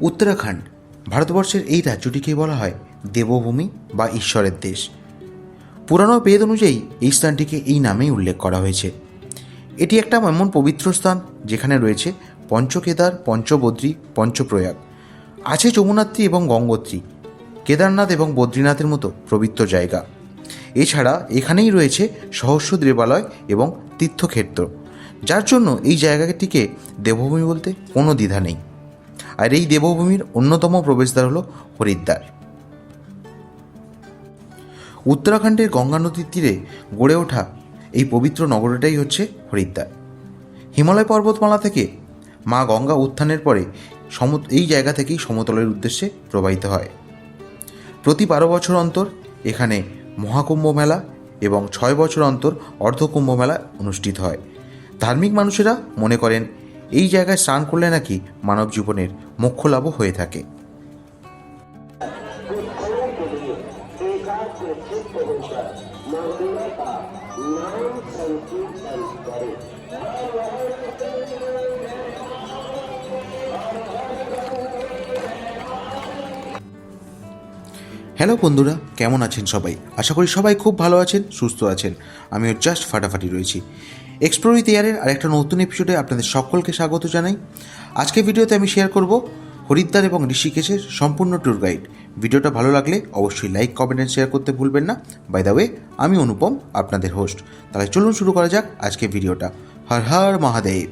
উত্তরাখণ্ড, ভারতবর্ষের এই রাজ্যটিকে বলা হয় দেবভূমি বা ঈশ্বরের দেশ। পুরানো বেদ অনুযায়ী এই স্থানটিকে এই নামেই উল্লেখ করা হয়েছে। এটি একটা এমন পবিত্র স্থান যেখানে রয়েছে পঞ্চকেদার, পঞ্চবদ্রী, পঞ্চপ্রয়াগ। আছে যমুনাত্রী এবং গঙ্গোত্রী, কেদারনাথ এবং বদ্রীনাথের মতো পবিত্র জায়গা। এছাড়া এখানেই রয়েছে সহস্র দেবালয় এবং তীর্থক্ষেত্র। যার জন্য এই জায়গাটিকে দেবভূমি বলতে কোনো দ্বিধা নেই। আর এই দেবভূমির অন্যতম প্রবেশদ্বার হল হরিদ্বার। উত্তরাখণ্ডের গঙ্গা নদীর তীরে গড়ে ওঠা এই পবিত্র নগরটাই হচ্ছে হরিদ্বার। হিমালয় পর্বতমালা থেকে মা গঙ্গা উত্থানের পরে সম এই জায়গা থেকেই সমতলের উদ্দেশ্যে প্রবাহিত হয়। প্রতি বারো বছর অন্তর এখানে মহাকুম্ভ মেলা এবং ছয় বছর অন্তর অর্ধকুম্ভ মেলা অনুষ্ঠিত হয়। ধার্মিক মানুষেরা মনে করেন এই জায়গায় স্নান করলে নাকি মানব জীবনের মোক্ষ লাভও হয়ে থাকে। হ্যালো বন্ধুরা, কেমন আছেন সবাই? আশা করি সবাই খুব ভালো আছেন, সুস্থ আছেন। আমিও জাস্ট ফাটাফাটি রয়েছি। এক্সপ্লোর উইথ এয়ারের আরেকটা নতুন এপিসোডে আপনাদের সকলকে স্বাগত জানাই। আজকে ভিডিওতে আমি শেয়ার করব হরিদ্বার এবং ঋষিকেশের সম্পূর্ণ ট্যুর গাইড ভিডিওটা ভালো লাগলে অবশ্যই লাইক কমেন্ট অ্যান্ড শেয়ার করতে ভুলবেন না। বাই দ্য ওয়ে আমি অনুপম, আপনাদের হোস্ট তাহলে চলুন শুরু করা যাক আজকে ভিডিওটা হর হর মহাদেব।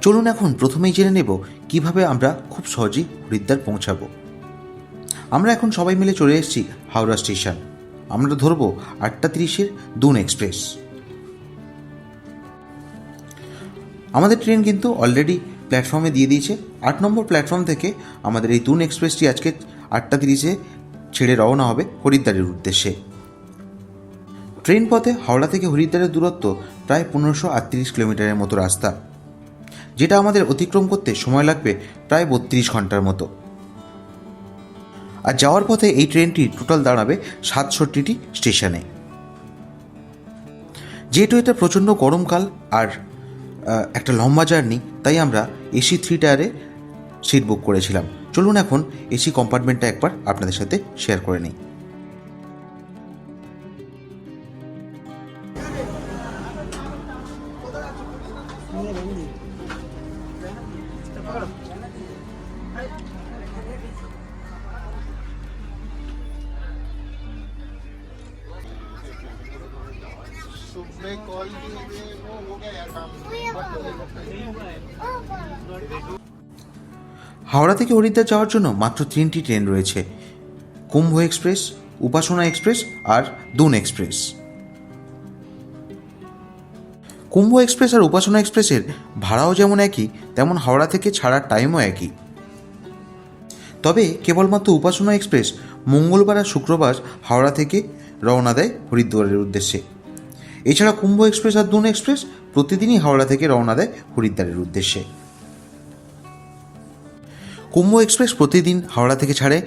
চলুন এখন প্রথমেই জেনে নেব কীভাবে আমরা খুব সহজেই হরিদ্বার পৌঁছাবো। আমরা এখন সবাই মিলে চলে এসেছি হাওড়া স্টেশন। আমরা ধরব আটটা তিরিশের দুন এক্সপ্রেস। আমাদের ট্রেন কিন্তু অলরেডি প্ল্যাটফর্মে দিয়ে দিয়েছে। আট নম্বর প্ল্যাটফর্ম থেকে আমাদের এই দুন এক্সপ্রেসটি আজকে আটটা তিরিশে ছেড়ে রওনা হবে হরিদ্বারের উদ্দেশ্যে। ট্রেন পথে হাওড়া থেকে হরিদ্বারের দূরত্ব প্রায় পনেরোশো আটত্রিশ কিলোমিটারের মতো রাস্তা, যেটা আমাদের অতিক্রম করতে সময় লাগবে প্রায় বত্রিশ ঘণ্টার মতো। আর যাওয়ার পথে এই ট্রেনটি টোটাল দাঁড়াবে সাতষট্টিটি স্টেশনে। যেহেতু এটা প্রচণ্ড গরমকাল আর একটা লম্বা জার্নি, তাই আমরা এসি থ্রি টায়ারে সিট বুক করেছিলাম। চলুন এখন এসি কম্পার্টমেন্টটা একবার আপনাদের সাথে শেয়ার করে নিই। হরিদ্বার যাওয়ার জন্য মাত্র তিনটি ট্রেন রয়েছে। কুম্ভ এক্সপ্রেস, উপাসনা এক্সপ্রেস আর দুন এক্সপ্রেস। কুম্ভ এক্সপ্রেস আর উপাসনা এক্সপ্রেসের ভাড়াও যেমন একই, তেমন হাওড়া থেকে ছাড়ার টাইমও একই। তবে কেবলমাত্র উপাসনা এক্সপ্রেস মঙ্গলবার আর শুক্রবার হাওড়া থেকে রওনা দেয় হরিদ্বারের উদ্দেশ্যে। এছাড়া কুম্ভ এক্সপ্রেস আর দুন এক্সপ্রেস প্রতিদিনই হাওড়া থেকে রওনা দেয় হরিদ্বারের উদ্দেশ্যে। কুম্ভ এক্সপ্রেস প্রতিদিন হাওড়া থেকে ছাড়ে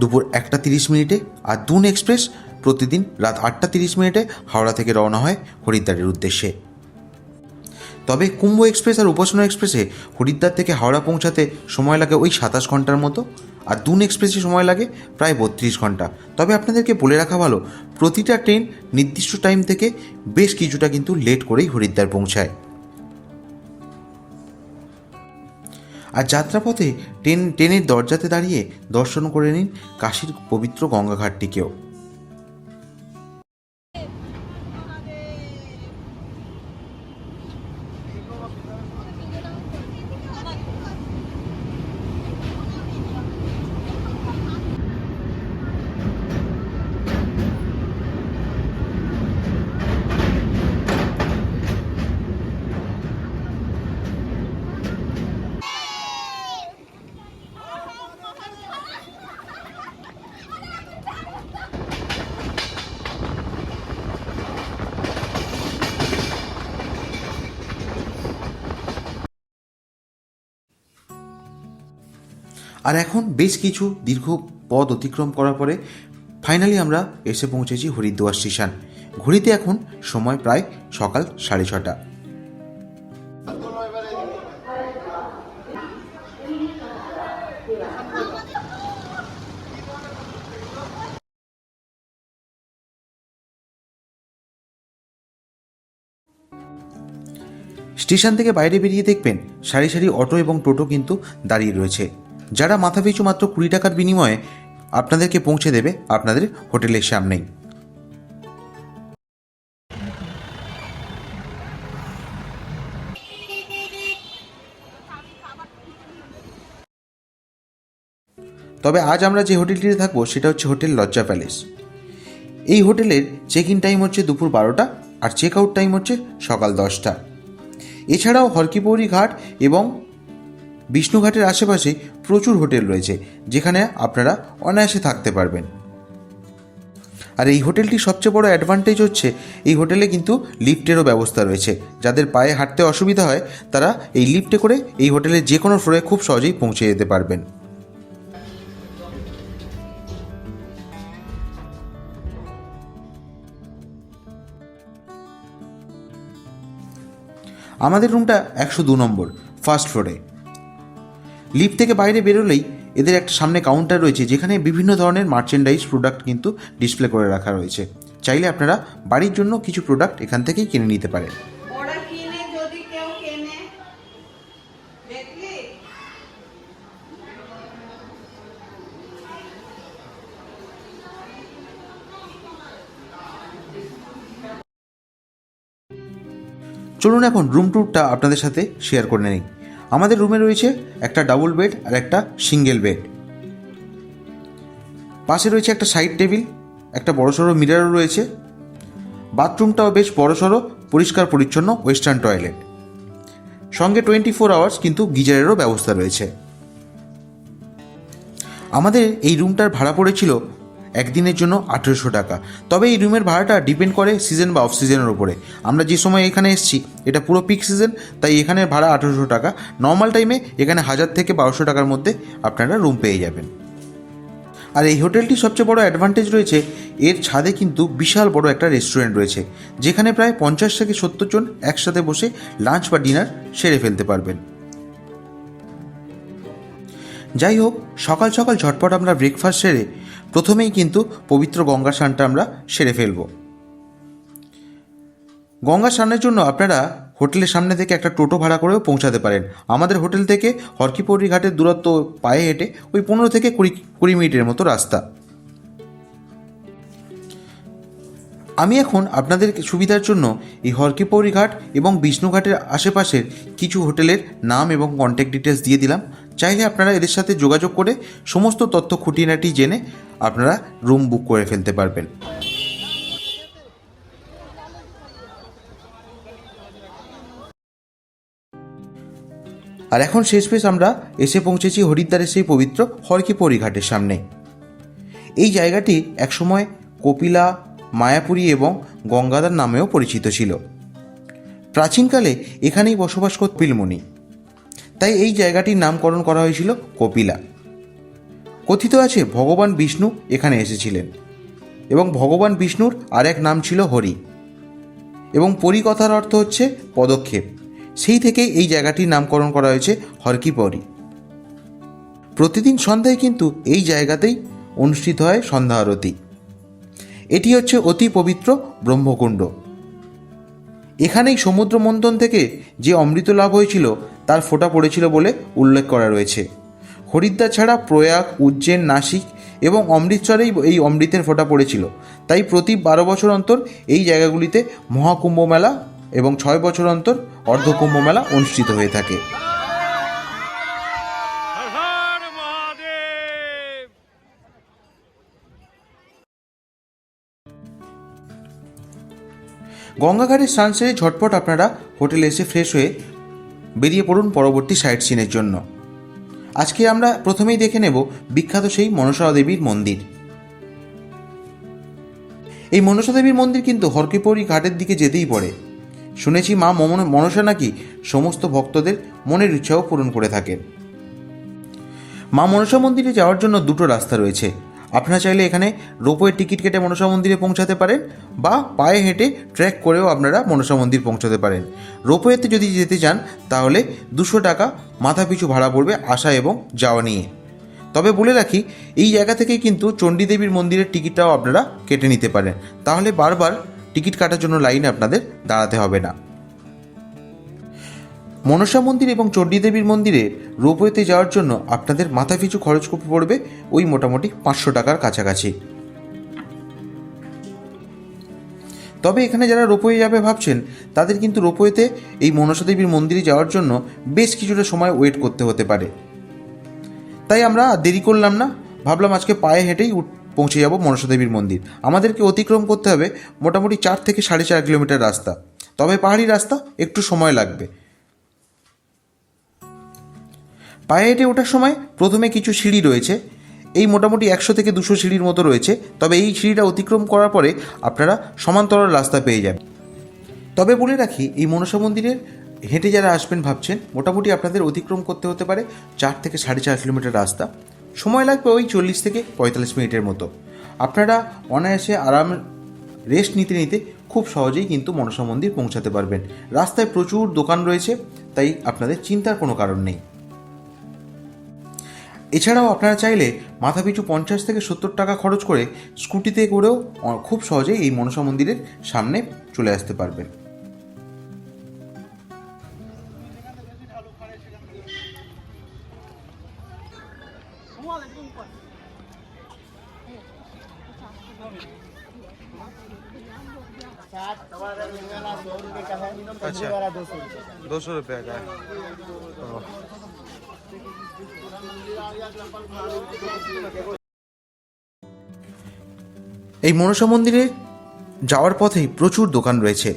দুপুর একটা তিরিশ মিনিটে আর দুন এক্সপ্রেস প্রতিদিন রাত আটটা তিরিশ মিনিটে হাওড়া থেকে রওনা হয় হরিদ্বারের উদ্দেশ্যে। তবে কুম্ভ এক্সপ্রেস আর উপাসনা এক্সপ্রেসে হরিদ্বার থেকে হাওড়া পৌঁছাতে সময় লাগে ওই সাতাশ ঘণ্টার মতো, আর দুন এক্সপ্রেসে সময় লাগে প্রায় বত্রিশ ঘণ্টা। তবে আপনাদেরকে বলে রাখা ভালো, প্রতিটা ট্রেন নির্দিষ্ট টাইম থেকে বেশ কিছুটা কিন্তু লেট করেই হরিদ্বার পৌঁছায়। আর যাত্রাপথে ট্রেন ট্রেনের দরজাতে দাঁড়িয়ে দর্শন করে নিন কাশীর পবিত্র গঙ্গাঘাটটিকেও। আর এখন বেশ কিছু দীর্ঘ পথ অতিক্রম করার পরে ফাইনালি আমরা এসে পৌঁছেছি হরিদ্বার স্টেশন ঘড়িতে এখন সময় প্রায় সকাল সাড়ে ছটা। স্টেশন থেকে বাইরে বেরিয়ে দেখবেন সারি সারি অটো এবং টোটো কিন্তু দাঁড়িয়ে রয়েছে যারা মাথা পিছু মাত্র কুড়ি টাকার বিনিময়ে আপনাদেরকে পৌঁছে দেবে আপনাদের হোটেলের সামনেই। তবে আজ আমরা যে হোটেলটিতে থাকব, সেটা হচ্ছে হোটেল লজ্জা প্যালেস। এই হোটেলের চেক ইন টাইম হচ্ছে দুপুর বারোটা আর চেক আউট টাইম হচ্ছে সকাল দশটা। এছাড়াও হরকিপৌরি ঘাট এবং বিষ্ণুঘাটের আশেপাশে প্রচুর হোটেল রয়েছে, যেখানে আপনারা অনায়াসে থাকতে পারবেন। আর এই হোটেলটির সবচেয়ে বড় অ্যাডভান্টেজ হচ্ছে, এই হোটেলে কিন্তু লিফটেরও ব্যবস্থা রয়েছে। যাদের পায়ে হাঁটতে অসুবিধা হয়, তারা এই লিফটে করে এই হোটেলের যে কোনো ফ্লোরে খুব সহজেই পৌঁছে যেতে পারবেন। আমাদের রুমটা একশো দু নম্বর ফার্স্ট ফ্লোরে লিফট থেকে বাইরে বেরোলেই এদের একটা সামনে কাউন্টার রয়েছে যেখানে বিভিন্ন ধরনের মার্চেন্ডাইজ প্রোডাক্ট কিন্তু ডিসপ্লে করে রাখা রয়েছে। চাইলে আপনারা বাড়ির জন্য কিছু প্রোডাক্ট এখান থেকেই কিনে নিতে পারেন। চলুন এখন রুম ট্যুরটা আপনাদের সাথে শেয়ার করে নিই। আমাদের রুমে রয়েছে একটা ডাবল বেড আর একটা সিঙ্গেল বেড পাশে রয়েছে একটা সাইড টেবিল একটা বড়সড় মিরারও রয়েছে। বাথরুমটাও বেশ বড়সড়, পরিষ্কার, পরিচ্ছন্ন ওয়েস্টার্ন টয়লেট সঙ্গে টোয়েন্টি ফোর আওয়ার্স কিন্তু গিজারেরও ব্যবস্থা রয়েছে। আমাদের এই রুমটার ভাড়া পড়েছিল একদিনের জন্য আঠেরোশো টাকা। তবে এই রুমের ভাড়াটা ডিপেন্ড করে সিজন বা অফ সিজনের উপরে। আমরা যে সময় এখানে এসেছি, এটা পুরো পিক সিজন তাই এখানের ভাড়া আঠেরোশো টাকা। নর্মাল টাইমে এখানে হাজার থেকে বারোশো টাকার মধ্যে আপনারা রুম পেয়ে যাবেন। আর এই হোটেলটির সবচেয়ে বড় অ্যাডভান্টেজ রয়েছে, এর ছাদে কিন্তু বিশাল বড় একটা রেস্টুরেন্ট রয়েছে, যেখানে প্রায় পঞ্চাশ থেকে সত্তর জন একসাথে বসে লাঞ্চ বা ডিনার সেরে ফেলতে পারবেন। যাই হোক, সকাল সকাল ঝটপট আমরা ব্রেকফাস্ট সেরে প্রথমেই কিন্তু পবিত্র গঙ্গা স্নানটা আমরা সেরে ফেলব। গঙ্গা স্নানের জন্য আপনারা হোটেলের সামনে থেকে একটা টোটো ভাড়া করেও পৌঁছাতে পারেন। আমাদের হোটেল থেকে হরকিপৌরি ঘাটের দূরত্ব পায়ে হেঁটে ওই পনেরো থেকে কুড়ি কুড়ি মিনিটের মতো রাস্তা। আমি এখন আপনাদের সুবিধার জন্য এই হরকিপৌরি ঘাট এবং বিষ্ণুঘাটের আশেপাশের কিছু হোটেলের নাম এবং কন্ট্যাক্ট ডিটেলস দিয়ে দিলাম। চাইলে আপনারা এদের সাথে যোগাযোগ করে সমস্ত তথ্য খুঁটিনাটি জেনে আপনারা রুম বুক করে ফেলতে পারবেন। আর এখন শেষ পেশ আমরা এসে পৌঁছেছি হরিদ্বারের সেই পবিত্র হরকিপৌরি ঘাটের সামনে। এই জায়গাটি একসময় কপিলা, মায়াপুরী এবং গঙ্গাধার নামেও পরিচিত ছিল। প্রাচীনকালে এখানেই বসবাস করত পিলমণি। তাই এই জায়গাটির নামকরণ করা হয়েছিল কপিলা। কথিত আছে, ভগবান বিষ্ণু এখানে এসেছিলেন এবং ভগবান বিষ্ণুর আর এক নাম ছিল হরি। এবং পরিকথার অর্থ হচ্ছে পদক্ষেপ। সেই থেকেই এই জায়গাটির নামকরণ করা হয়েছে হরকিপরি। প্রতিদিন সন্ধ্যায় কিন্তু এই জায়গাতেই অনুষ্ঠিত হয় সন্ধ্যা আরতি। এটি হচ্ছে অতি পবিত্র ব্রহ্মকুণ্ড। এখানেই সমুদ্র মন্থন থেকে যে অমৃত লাভ হয়েছিল তার ফোঁটা পড়েছিল বলে উল্লেখ করা রয়েছে। হরিদ্বার ছাড়া প্রয়াগ উজ্জৈন নাসিক এবং অমৃতসরেই এই অমৃতের ফোঁটা পড়েছিল। তাই প্রতি বারো বছর অন্তর এই জায়গাগুলিতে মহাকুম্ভ মেলা এবং ছয় বছর অন্তর অর্ধকুম্ভ মেলা অনুষ্ঠিত হয়ে থাকে। গঙ্গাঘাটের স্নান সেরে ঝটপট আপনারা হোটেলে এসে ফ্রেশ হয়ে বেরিয়ে পড়ুন পরবর্তী সাইট সিনের জন্য। আজকে আমরা প্রথমেই দেখে নেব বিখ্যাত সেই মনসা দেবীর মন্দির। এই মনসা দেবীর মন্দির কিন্তু হরকিপৌরি ঘাটের দিকে যেতেই পড়ে। শুনেছি মা মনসা নাকি সমস্ত ভক্তদের মনের ইচ্ছাও পূরণ করে থাকেন। মা মনসা মন্দিরে যাওয়ার জন্য দুটো রাস্তা রয়েছে। আপনারা চাইলে এখানে রোপওয়ের টিকিট কেটে মনসা মন্দিরে পৌঁছাতে পারেন বা পায়ে হেঁটে ট্রেক করেও আপনারা মনসা মন্দির পৌঁছাতে পারেন। রোপওয়েতে যদি যেতে চান, তাহলে দুশো টাকা মাথা পিছু ভাড়া পড়বে আসা এবং যাওয়া নিয়ে। তবে বলে রাখি, এই জায়গা থেকেই কিন্তু চণ্ডীদেবীর মন্দিরের টিকিটটাও আপনারা কেটে নিতে পারেন। তাহলে বারবার টিকিট কাটার জন্য লাইনে আপনাদের দাঁড়াতে হবে না। মনসা মন্দির এবং চণ্ডীদেবীর মন্দিরে রোপওয়েতে যাওয়ার জন্য আপনাদের মাথা পিছু খরচ পড়বে ওই মোটামুটি পাঁচশো টাকার কাছাকাছি। তবে এখানে যারা রোপওয়ে যাবে ভাবছেন, তাদের কিন্তু রোপওয়েতে এই মনসা দেবীর মন্দিরে যাওয়ার জন্য বেশ কিছুটা সময় ওয়েট করতে হতে পারে। তাই আমরা দেরি করলাম না। ভাবলাম আজকে পায়ে হেঁটেই পৌঁছে যাব মনসা দেবীর মন্দির। আমাদেরকে অতিক্রম করতে হবে মোটামুটি চার থেকে সাড়ে চার কিলোমিটার রাস্তা। তবে পাহাড়ি রাস্তা একটু সময় লাগবে। পায়ে হেঁটে ওঠার সময় প্রথমে কিছু সিঁড়ি রয়েছে। এই মোটামুটি একশো থেকে দুশো সিঁড়ির মতো রয়েছে। তবে এই সিঁড়িটা অতিক্রম করার পরে আপনারা সমান্তরাল রাস্তা পেয়ে যাবেন। তবে বলে রাখি, এই মনসা মন্দিরের হেঁটে যারা আসবেন ভাবছেন, মোটামুটি আপনাদের অতিক্রম করতে হতে পারে চার থেকে সাড়ে চার কিলোমিটার রাস্তা। সময় লাগবে ওই চল্লিশ থেকে পঁয়তাল্লিশ মিনিটের মতো। আপনারা অনায়াসে আরাম, রেস্ট নিতে নিতে খুব সহজেই কিন্তু মনসা মন্দির পৌঁছাতে পারবেন। রাস্তায় প্রচুর দোকান রয়েছে, তাই আপনাদের চিন্তার কোনো কারণ নেই। এছাড়াও আপনারা চাইলে মাথাপিছু পঞ্চাশ থেকে সত্তর টাকা খরচ করে স্কুটিতে করেও অ- খুব সহজেই এই মনসা মন্দিরের সামনে চলে আসতে পারবেন दो सौ रुपये का এই মনসা মন্দিরে যাওয়ার পথেই প্রচুর দোকান রয়েছে।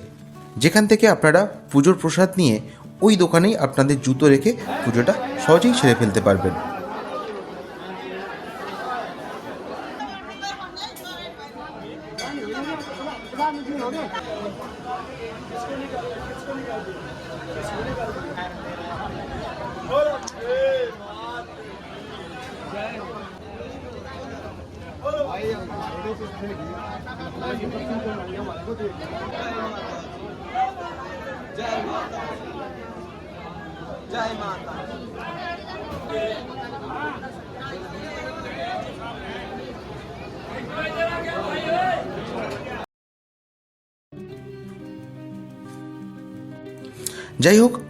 যেখান থেকে আপনারা পুজোর প্রসাদ নিয়ে ওই দোকানেই আপনাদের জুতো রেখে পুজোটা সহজেই সেরে ফেলতে পারবেন।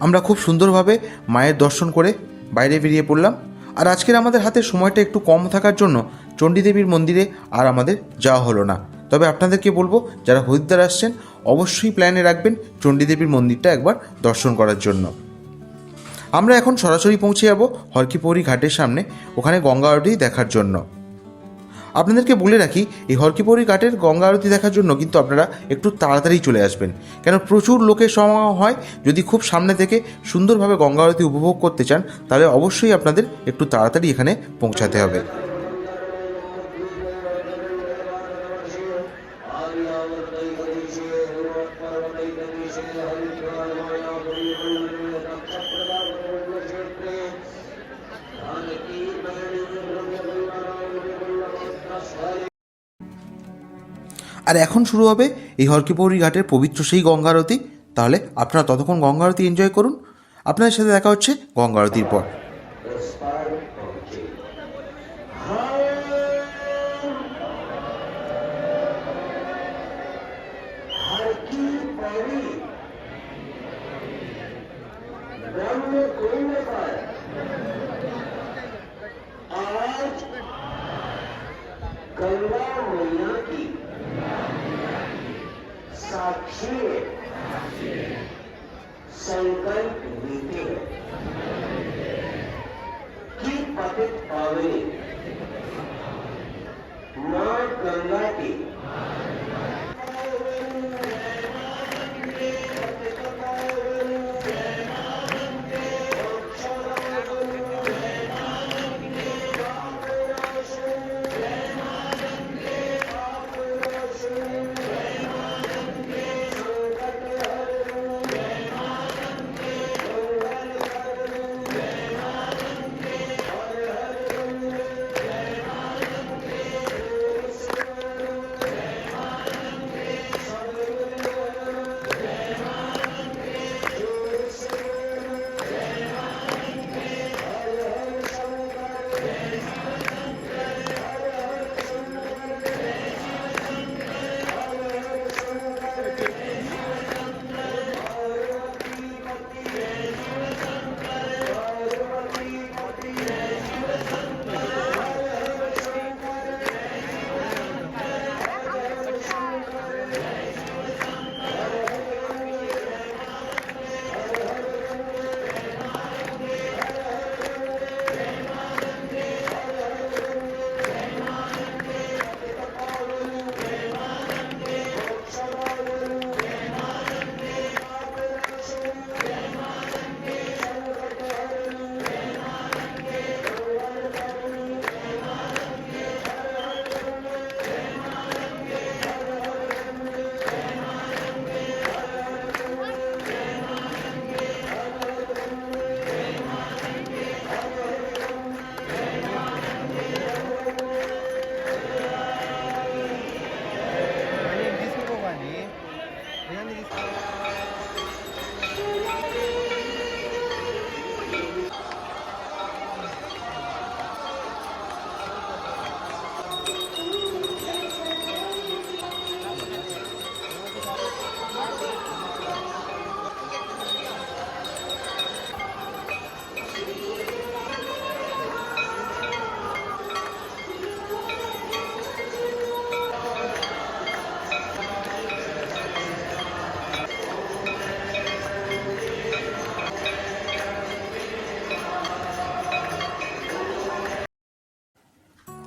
আমরা খুব সুন্দরভাবে মায়ের দর্শন করে বাইরে বেরিয়ে পড়লাম। আর আজকের আমাদের হাতে সময়টা একটু কম থাকার জন্য চণ্ডীদেবীর মন্দিরে আর আমাদের যাওয়া হলো না। তবে আপনাদেরকে বলব, যারা হরিদ্বার আসছেন, অবশ্যই প্ল্যানে রাখবেন চণ্ডীদেবীর মন্দিরটা একবার দর্শন করার জন্য। আমরা এখন সরাসরি পৌঁছে যাব হরকিপৌরি ঘাটের সামনে, ওখানে গঙ্গা আরতি দেখার জন্য। আপনাদেরকে বলে রাখি, এই হরকিপরি ঘাটের গঙ্গা আরতি দেখার জন্য কিন্তু আপনারা একটু তাড়াতাড়ি চলে আসবেন। কেন প্রচুর লোকের সমাগম হয়, যদি খুব সামনে থেকে সুন্দরভাবে গঙ্গা আরতি উপভোগ করতে চান, তাহলে অবশ্যই আপনাদের একটু তাড়াতাড়ি এখানে পৌঁছাতে হবে। আর এখন শুরু হবে এই হরকিপৌরি ঘাটের পবিত্র সেই গঙ্গা আরতি। তাহলে আপনারা ততক্ষণ গঙ্গা আরতি এনজয় করুন। আপনাদের সাথে দেখা হচ্ছে গঙ্গা আরতির পর। 2019.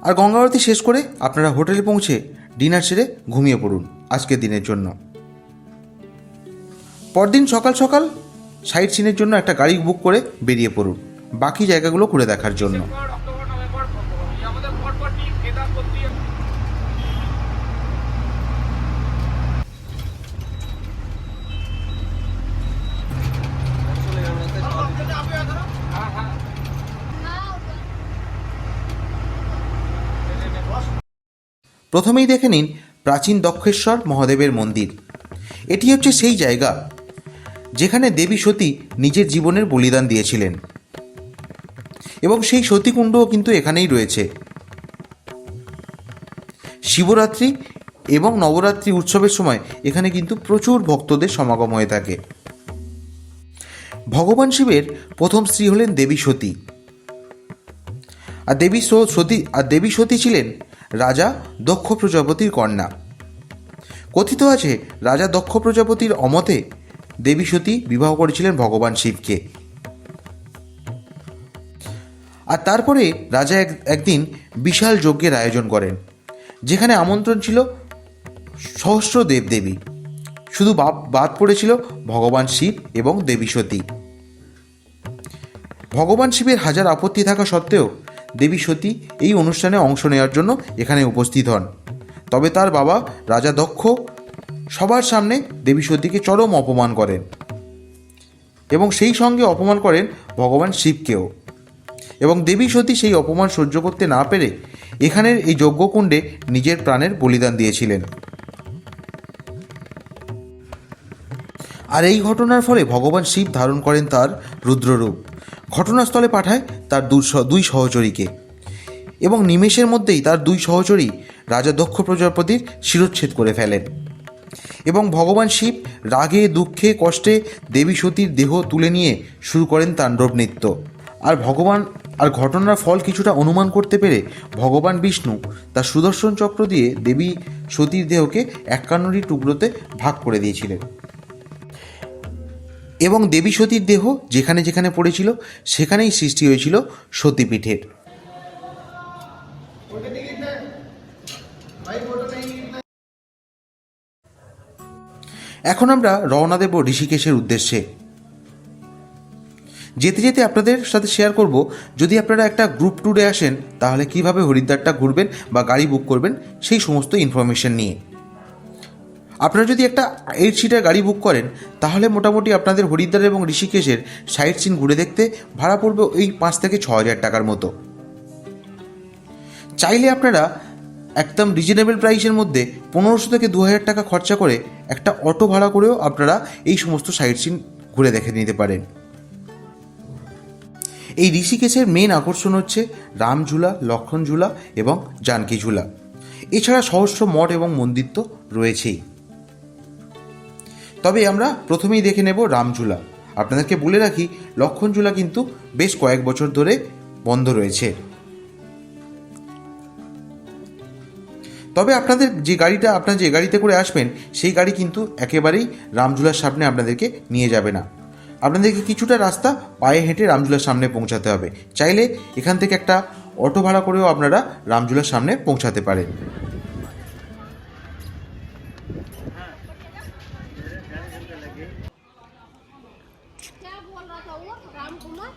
আর গঙ্গা আরতি শেষ করে আপনারা হোটেলে পৌঁছে ডিনার সেরে ঘুমিয়ে পড়ুন আজকের দিনের জন্য। পরদিন সকাল সকাল সাইট সিনের জন্য একটা গাড়ি বুক করে বেরিয়ে পড়ুন। বাকি জায়গাগুলো ঘুরে দেখার জন্য। প্রথমেই দেখে নিন প্রাচীন দক্ষেশ্বর মহাদেবের মন্দির। এটি হচ্ছে সেই জায়গা যেখানে দেবী সতী নিজের জীবনের বলিদান দিয়েছিলেন। এবং সেই সতীকুণ্ডও কিন্তু এখানেই রয়েছে। শিবরাত্রি এবং নবরাত্রি উৎসবের সময় এখানে কিন্তু প্রচুর ভক্তদের সমাগম হয়ে থাকে। ভগবান শিবের প্রথম স্ত্রী হলেন দেবী সতী। আর দেবী সতী, আর দেবী সতী ছিলেন রাজা দক্ষ প্রজাপতির কন্যা। কথিত আছে, রাজা দক্ষ প্রজাপতির অমতে দেবী সতী বিবাহ করেছিলেন ভগবান শিবকে। আর তারপরে রাজা এক, একদিন বিশাল যজ্ঞের আয়োজন করেন, যেখানে আমন্ত্রণ ছিল সহস্র দেবদেবী শুধু বাদ পড়েছিল ভগবান শিব এবং দেবী সতী। ভগবান শিবের হাজার আপত্তি থাকা সত্ত্বেও দেবী সতী এই অনুষ্ঠানে অংশ নেওয়ার জন্য এখানে উপস্থিত হন। তবে তার বাবা রাজা দক্ষ সবার সামনে দেবী সতীকে চরম অপমান করেন এবং সেই সঙ্গে অপমান করেন ভগবান শিবকেও। এবং দেবী সতী সেই অপমান সহ্য করতে না পেরে এখানের এই যজ্ঞকুণ্ডে নিজের প্রাণের বলিদান দিয়েছিলেন। আর এই ঘটনার ফলে ভগবান শিব ধারণ করেন তার রুদ্ররূপ। ঘটনাস্থলে পাঠায় তার দুই সহচরীকে। এবং নিমেষের মধ্যেই তার দুই সহচরী রাজা দক্ষ প্রজাপতির শিরোচ্ছেদ করে ফেলেন। এবং ভগবান শিব রাগে, দুঃখে, কষ্টে দেবী সতীর দেহ তুলে নিয়ে শুরু করেন তাণ্ডব নৃত্য। আর ভগবান, আর ঘটনার ফল কিছুটা অনুমান করতে পেরে ভগবান বিষ্ণু তার সুদর্শন চক্র দিয়ে দেবী সতীর দেহকে একান্নটি টুকরোতে ভাগ করে দিয়েছিলেন। এবং দেবী সতীর দেহ যেখানে যেখানে পড়েছিল, সেখানেই সৃষ্টি হয়েছিল সতীপীঠের। এখন আমরা রওনা দেব ঋষিকেশের উদ্দেশ্যে। যেতে যেতে আপনাদের সাথে শেয়ার করব, যদি আপনারা একটা গ্রুপ ট্যুরে আসেন, তাহলে কীভাবে হরিদ্বারটা ঘুরবেন বা গাড়ি বুক করবেন, সেই সমস্ত ইনফরমেশন নিয়ে। আপনারা যদি একটা এইট সিটার গাড়ি বুক করেন, তাহলে মোটামুটি আপনাদের হরিদ্বার এবং ঋষিকেশের সাইট সিন ঘুরে দেখতে ভাড়া পড়বে ওই পাঁচ থেকে ছ হাজার টাকার মতো। চাইলে আপনারা একদম রিজনেবল প্রাইসের মধ্যে পনেরোশো থেকে দু হাজার টাকা খরচা করে একটা অটো ভাড়া করেও আপনারা এই সমস্ত সাইট সিন ঘুরে দেখে নিতে পারেন। এই ঋষিকেশের মেন আকর্ষণ হচ্ছে রামঝুলা লক্ষণঝুলা এবং জানকী ঝুলা। এছাড়া সহস্র মঠ এবং মন্দির তো রয়েছেই। তবে আমরা প্রথমেই দেখে নেব রামঝুলা আপনাদেরকে বলে রাখি লক্ষণঝুলা কিন্তু বেশ কয়েক বছর ধরে বন্ধ রয়েছে। তবে আপনাদের যে গাড়িটা, আপনার যে গাড়িতে করে আসবেন, সেই গাড়ি কিন্তু একেবারেই রামঝুলার সামনে আপনাদেরকে নিয়ে যাবে না। আপনাদেরকে কিছুটা রাস্তা পায়ে হেঁটে রামঝুলার সামনে পৌঁছাতে হবে। চাইলে এখান থেকে একটা অটো ভাড়া করেও আপনারা রামঝুলার সামনে পৌঁছাতে পারেন क्या बोल रहा था वो राम कुमार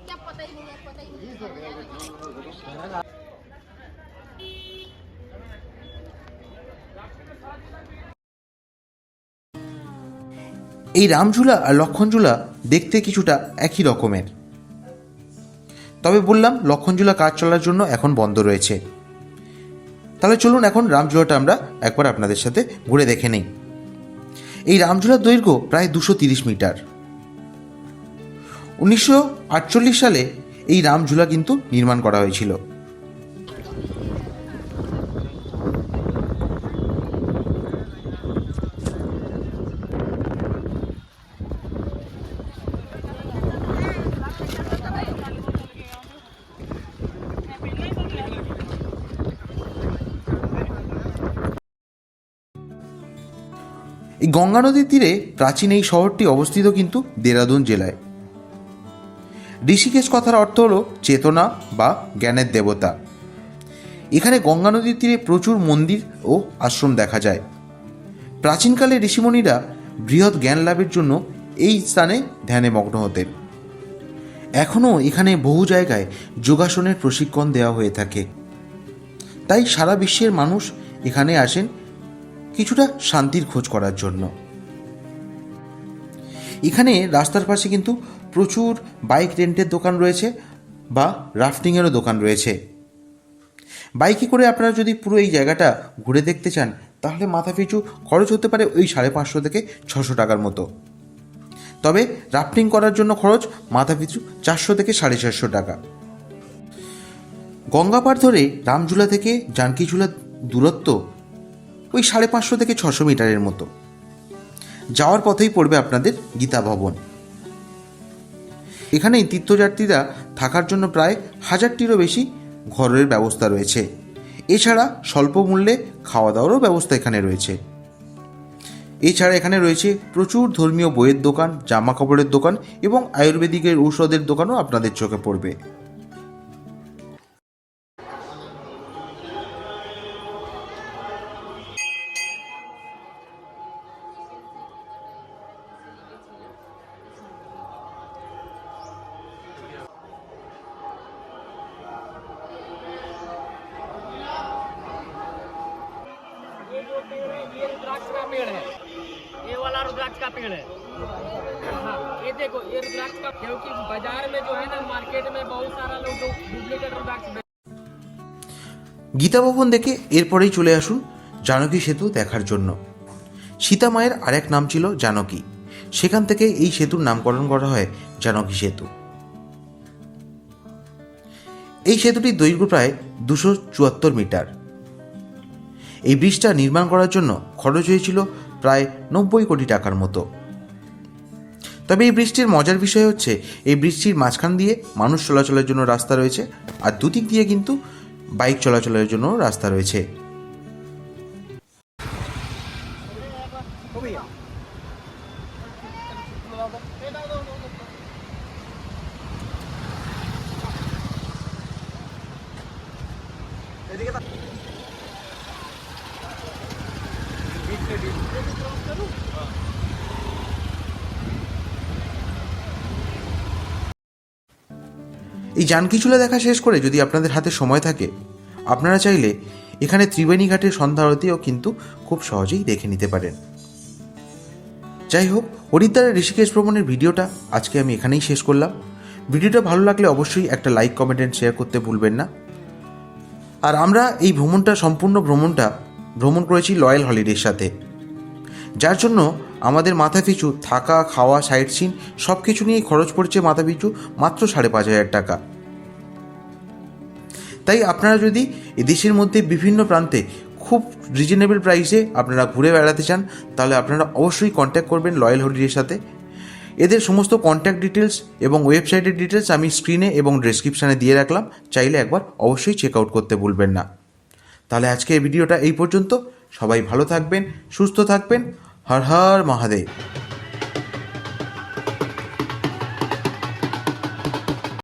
क्या पता ही नहीं है पता ही नहीं है এই রামঝুলা আর লক্ষণঝুলা দেখতে কিছুটা একই রকমের তবে বললাম লক্ষণঝুলা কাজ চলার জন্য এখন বন্ধ রয়েছে তাহলে চলুন এখন রামঝুলাটা আমরা একবার আপনাদের সাথে ঘুরে দেখে নেই এই রামঝুলার দৈর্ঘ্য প্রায় দুশো তিরিশ মিটার উনিশশো আটচল্লিশ সালে এই রামঝুলা কিন্তু নির্মাণ করা হয়েছিল। এই গঙ্গা নদীর তীরে প্রাচীন এই শহরটি অবস্থিত কিন্তু দেরাদুন জেলায়। ঋষিকেশ কথার অর্থ হলো চেতনা বা জ্ঞানের দেবতা। এখানে গঙ্গা নদীর তীরে প্রচুর মন্দির ও আশ্রম দেখা যায়। প্রাচীনকালে ঋষিমণিরা বৃহৎ জ্ঞান লাভের জন্য এই স্থানে ধ্যানে মগ্ন হতেন। এখনও এখানে বহু জায়গায় যোগাসনের প্রশিক্ষণ দেওয়া হয়ে থাকে। তাই সারা বিশ্বের মানুষ এখানে আসেন কিছুটা শান্তির খোঁজ করার জন্য। এখানে রাস্তার পাশে কিন্তু প্রচুর বাইক রেন্টের দোকান রয়েছে বা রাফটিংয়েরও দোকান রয়েছে। বাইকে করে আপনারা যদি পুরো এই জায়গাটা ঘুরে দেখতে চান, তাহলে মাথা পিছু খরচ হতে পারে ওই সাড়ে পাঁচশো থেকে ছশো টাকার মতো। তবে রাফটিং করার জন্য খরচ মাথা পিছু চারশো থেকে সাড়ে চারশো টাকা। গঙ্গাপাড় ধরে রামঝুলা থেকে জানকিঝুলা দূরত্ব ওই সাড়ে পাঁচশো থেকে ছশো মিটারের মতো। যাওয়ার পথেই পড়বে আপনাদের গীতা ভবন। এখানেই তীর্থযাত্রীরা থাকার জন্য প্রায় হাজারটিরও বেশি ঘরের ব্যবস্থা রয়েছে। এছাড়া স্বল্প মূল্যে খাওয়া দাওয়ারও ব্যবস্থা এখানে রয়েছে। এছাড়া এখানে রয়েছে প্রচুর ধর্মীয় বইয়ের দোকান, জামা কাপড়ের দোকান এবং আয়ুর্বেদিকের ঔষধের দোকানও আপনাদের চোখে পড়বে। पेड़ है हाँ ये देखो ये रुद्राक्ष का क्योंकि बाजार में जो है ना मार्केट में बहुत सारा लोग जो डुप्लीकेट रुद्राक्ष बेच- গীতা ভবন দেখে এরপরেই চলে আসুন জানকী সেতু দেখার জন্য সীতা মায়ের আরেক নাম ছিল জানকী সেখান থেকে এই সেতুর নামকরণ করা হয় জানকী সেতু এই সেতুটির দৈর্ঘ্য প্রায় দুশো চুয়াত্তর মিটার এই ব্রিজটা নির্মাণ করার জন্য খরচ হয়েছিল প্রায় নব্বই কোটি টাকার মতো। তবে এই বৃষ্টির মজার বিষয় হচ্ছে, এই বৃষ্টির মাঝখান দিয়ে মানুষ চলাচলের জন্য রাস্তা রয়েছে, আর দুদিক দিয়ে কিন্তু বাইক চলাচলের জন্য রাস্তা রয়েছে। এই জানকিচুলা দেখা শেষ করে যদি আপনাদের হাতে সময় থাকে, আপনারা চাইলে এখানে ত্রিবেণী ঘাটের সন্ধ্যা আরতিও কিন্তু খুব সহজেই দেখে নিতে পারেন। যাই হোক হরিদ্বারের ঋষিকেশ ভ্রমণের ভিডিওটা আজকে আমি এখানেই শেষ করলাম। ভিডিওটা ভালো লাগলে অবশ্যই একটা লাইক কমেন্ট অ্যান্ড শেয়ার করতে ভুলবেন না। আর আমরা এই ভ্রমণটা, সম্পূর্ণ ভ্রমণটা ভ্রমণ করেছি লয়াল হলিডের সাথে। যার জন্য আমাদের মাথা পিছু থাকা, খাওয়া সাইট সিন সব কিছু নিয়ে খরচ পড়ছে মাথা পিছু মাত্র সাড়ে পাঁচ হাজার টাকা। তাই আপনারা যদি দেশের মধ্যে বিভিন্ন প্রান্তে খুব রিজনেবল প্রাইসে আপনারা ঘুরে বেড়াতে চান, তাহলে আপনারা অবশ্যই কন্ট্যাক্ট করবেন লয়াল হলিডের সাথে। এদের সমস্ত কন্ট্যাক্ট ডিটেলস এবং ওয়েবসাইটের ডিটেলস আমি স্ক্রিনে এবং ডেসক্রিপশানে দিয়ে রাখলাম। চাইলে একবার অবশ্যই চেক আউট করতে ভুলবেন না। তাহলে আজকে এই ভিডিওটা এই পর্যন্ত। সবাই ভালো থাকবেন সুস্থ থাকবেন। হর হর মহাদেব।